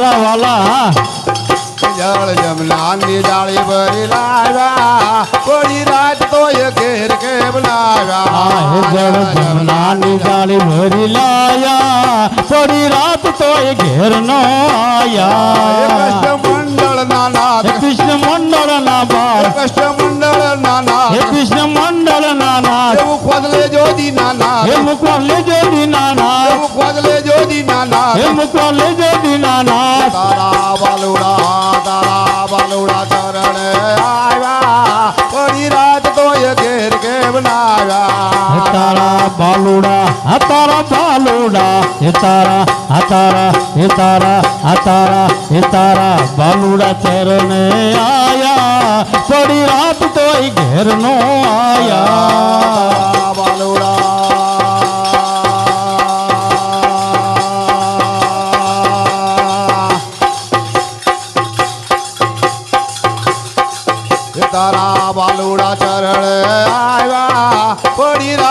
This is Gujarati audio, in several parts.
વાલા. જળ જમનાની ડાળી ભરી લાવ્યા. થોડી રાત તો એ ઘેર કે હે જળ જમનાની ગાળી ભરી લાયા થોડી રાત તો એ ઘેર નો આયા. મંડળ નાના કૃષ્ણ મંડળ ના બાર. કૃષ્ણ મંડળ નાના હે કૃષ્ણ મંડળ નાના એવું ખોદલે જોદી નાના હે મુકવા લેજો દીનાના એવું ખોદલે જોદી નાના હે? મુકવા લેજો દીનાના તારા બાલુડા તારા બાલુડા ચરણે આવ્યા. થોડી રાત તો એ ઘેર કે બનાવ્યા તારા બાલુડા હા તારા બાલુડા હે તારા હા તારા હે તારા હા તારા હે તારા બાલુડા ચરણે આયા. પડી રાત તો ઘેર નો આયા. பொடிரா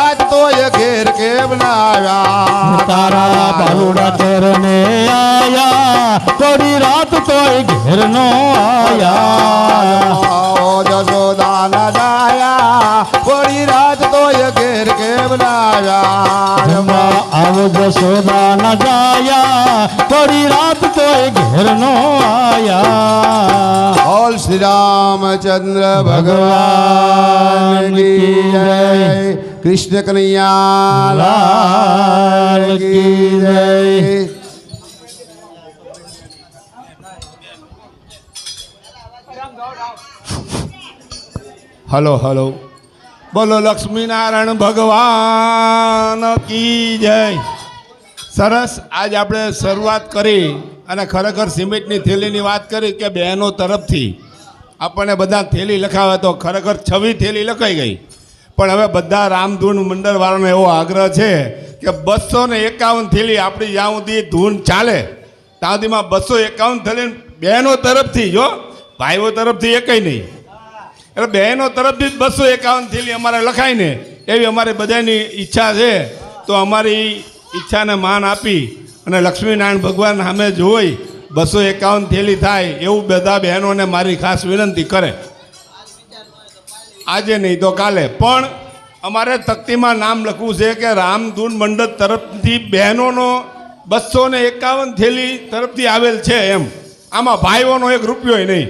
કેમ ના આવ્યા? તારા બાલુડા ચરણે આયા. થોડી રાત તો ઘેર નો આયા. ઓ જશોદા ના જાયા થોડી રાત તો એ ઘેર કેમ ના આવ્યા? આવો જશોદા ન જાયા થોડી રાત તો ઘેર નો આયા. બોલ શ્રી રામચંદ્ર ભગવાન જય. Krishna Kanaiya hello hello. બોલો લક્ષ્મીનારાયણ ભગવાન કી જય. સરસ આજ આપણે શરૂઆત કરી અને ખરેખર સિમેન્ટની થેલીની વાત કરી કે બહેનો તરફથી આપણને બધા થેલી લખાવે તો ખરેખર છવી થેલી લખાઈ ગઈ. પણ હવે બધા રામધૂન મંડળવાળાનો એવો આગ્રહ છે કે બસો ને એકાવન થેલી આપણી જ્યાં સુધી ધૂન ચાલે. ત્યાં સુધીમાં બસો એકાવન થેલી બહેનો તરફથી, જો, ભાઈઓ તરફથી એકય નહીં. એટલે બહેનો તરફથી જ બસો એકાવન થેલી અમારે લખાય ને, એવી અમારી બધાની ઈચ્છા છે. તો અમારી ઈચ્છાને માન આપી અને લક્ષ્મીનારાયણ ભગવાન સામે જોઈ બસો એકાવન થેલી થાય એવું બધા બહેનોને મારી ખાસ વિનંતી કરે. આજે નહીં તો કાલે. પણ અમારે તકતીમાં નામ લખવું છે કે રામધૂન મંડળ તરફથી બહેનોનો બસો ને એકાવન થેલી તરફથી આવેલ છે એમ. આમાં ભાઈઓનો એક રૂપિયો નહીં.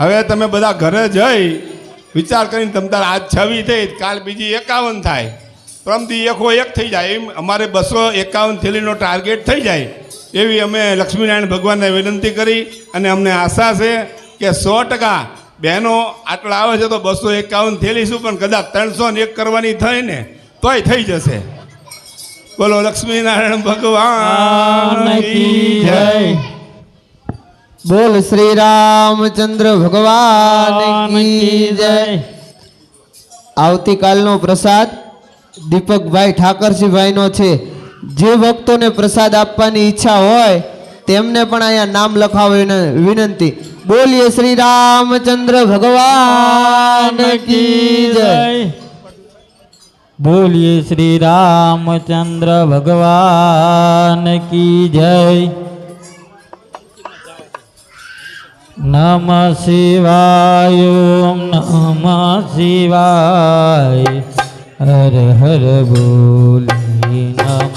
હવે તમે બધા ઘરે જઈ વિચાર કરીને તમ તાર આજ છવી થઈ, કાલ બીજી એકાવન થાય. પ્રમથી એકો એક થઈ જાય એમ. અમારે બસો એકાવન થેલીનો ટાર્ગેટ થઈ જાય. એવી અમે લક્ષ્મીનારાયણ ભગવાનને વિનંતી કરી અને અમને આશા છે કે સો ટકા બહેનો આટલા આવે છે તો બસો એકાવન થેલી શું પણ કદાચ ત્રણસો ને એક કરવાની થઈ ને તોય થઈ જશે. બોલો લક્ષ્મીનારાયણ ભગવાન જય. બોલ શ્રી રામચંદ્ર ભગવાન જય. આવતીકાલનો પ્રસાદ દીપકભાઈ ઠાકરસિંહભાઈનો છે. જે ભક્તોને પ્રસાદ આપવાની ઈચ્છા હોય તેમને પણ અહીંયા નામ લખાવવાની વિનંતી. બોલીએ શ્રી રામચંદ્ર ભગવાન કી જય બોલીએ શ્રી રામચંદ્ર ભગવાન કી જય નમ શિવાય ઓમ નમ શિવાય હર હર બોલી નમ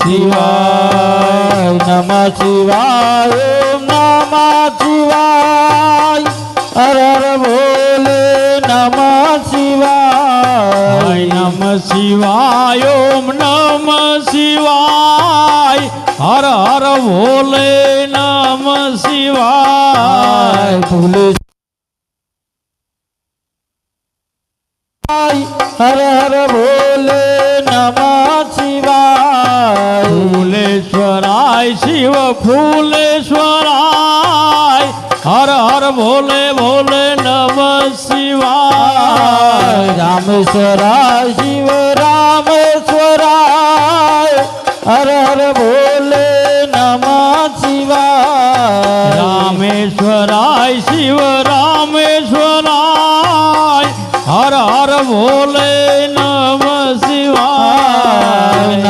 શિવાય નમ શિવાય નમ શિવાય હર બોલે નમ શિવાય નમ શિવાય ઓમ નમ શિવાય હર હર ભોલે નમ શિવાય ભોલે હર હર ભોલે નમ ફૂલેશ્વરાય શિવ ફૂલેશ્વરાય હર હર ભોલે ભોલે નમ શિવાય. રામેશ્વરાય, શિવ રામેશ્વરાય, હર હર ભોલે નમ શિવાય. રામેશ્વરાય, શિવ રામેશ્વરાય, હર હર ભોલે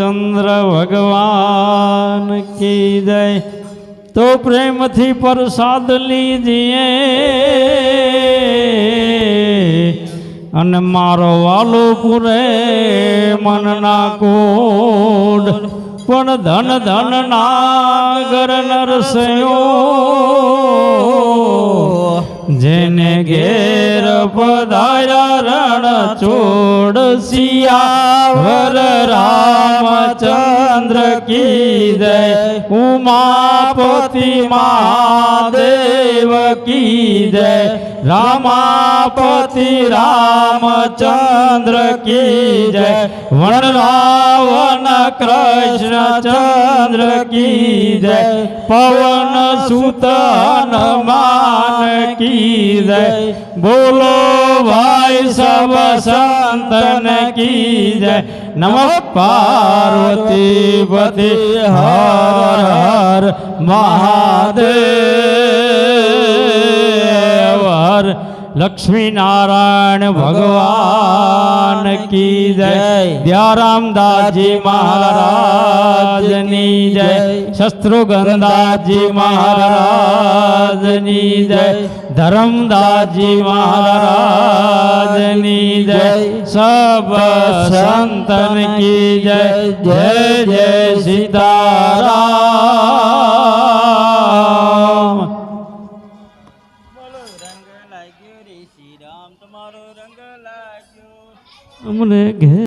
રામચંદ્ર ભગવાન કી જય. તો પ્રેમથી પ્રસાદ લીજીએ. અને મારો વાલો પૂરે મનના કોડ. પણ ધન ધન નાગર નરસયો જેને ઘેર પધાર્યા રણ ચોડ સિયાવર રામચંદ્ર કી જય ઉમાપતિ મહાદેવ કી જય રામાપતિ રામચંદ્ર કી જય. વનરાવન કૃષ્ણચંદ્ર કી જય. પવન સુત હનુમાન કી જય. બોલો ભાઈ સબ સંતન કી જય. નમ પાર્વતી પતિ હર હર મહાદેવ. હર લક્ષ્મી નારાયણ ભગવાન કી જય દ્યારામદાસજી મહારાજની જય શસ્ત્રુગંધાજી મહારાજની જય ધરમદાસજી મહારાજની જય સબ સંતન કી જય જય જય સીતારામ